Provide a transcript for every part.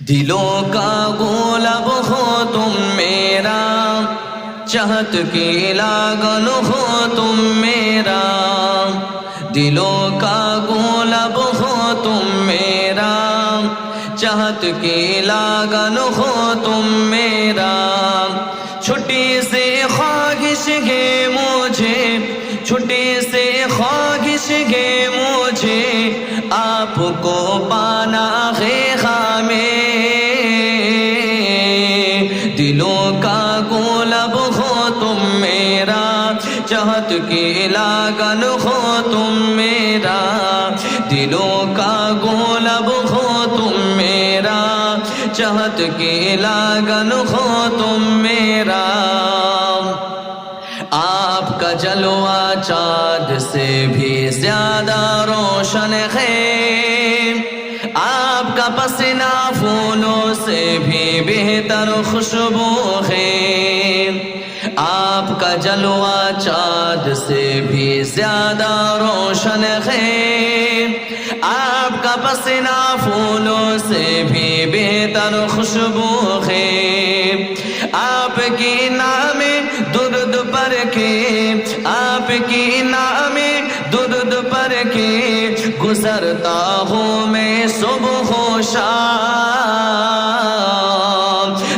দিলোঁ কা গোলাব হুম মেরা চাহত কে লাগল হুম মেরা দিলোঁ কা গোলাব হুম মেরা চাহত কে লাগল হুম মেরা ছুটি সে খিশ গে মুঝে ছুটি সে খিশ গে মুঝে আপকো পানা হে খামে دلوں کا گولب ہو تم میرا چاہت کی لاگن ہو تم میرا۔ دلوں کا گولب ہو تم میرا چاہت کی لاگن ہو تم میرا۔ آپ کا جلوہ چاند سے بھی زیادہ روشن ہے۔ آپ کا پسینہ बेहतर खुशबू है आपका जलवा चाँद से भी ज्यादा रोशन है आपका पसीना फूलों से भी बेहतर खुशबू है आपकी नामे दुर्द पर के आपकी नामे दुर्द पर के गुजरता हूँ मैं सुबह শাম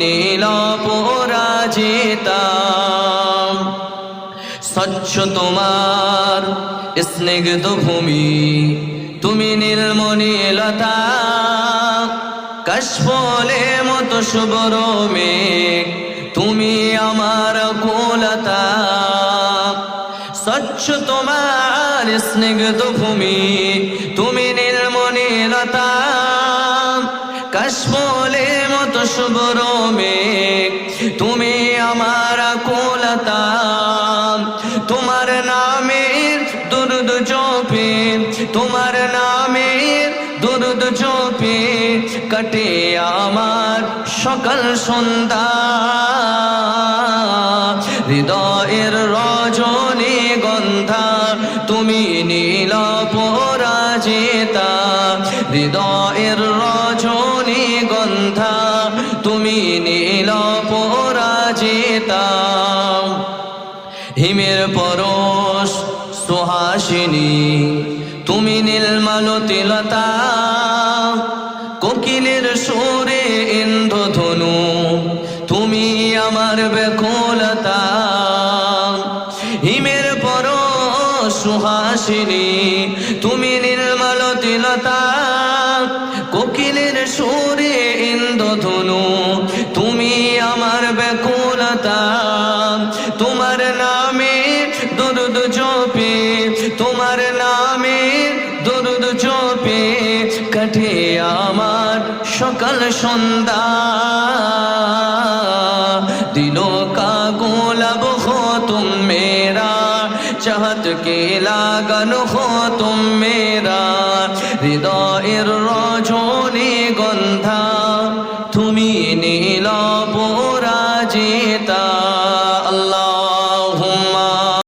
নীল পরাজিতা স্বচ্ছ তোমার স্নিগ্ধ ভূমি, তুমি নীলমণিলতা কাশফলে মতো শুভ্র মেঘ, তুমি আমার কোলতা। স্বচ্ছ তোমার স্নিগ্ধ ভূমি, তুমি নীলমণিলতা কাশফলে শুভ্র তুমি আমার কোলতা তোমার নামের দুরুদ জপে, তোমার নামের দুরুদ জপে, কাটে আমার সকাল সন্ধ্যা। হৃদয়ের রজনী গন্ধা, তুমি নীল পরাজিতা হৃদয়ের নীল পরাজিতা হিমের পরশ সুহাসিনী, তুমি নীলমালতিলতা। কোকিলের সুরে ইন্দ্রধনু, তুমি আমার বেকুলতা হিমের পরশ সুহাসিনী, তুমি নির্মলতিলতা কোকিলের তোমার নামে দুরুদ জপে, তোমার নামে দুরুদ কাঠে আমার সকাল সন্ধ্যা। দিলো কা গোলাব হো তুম মেরা, চাহত কে লাগান হো তুম মেরা। হৃদয়ের রজনী গন্ধা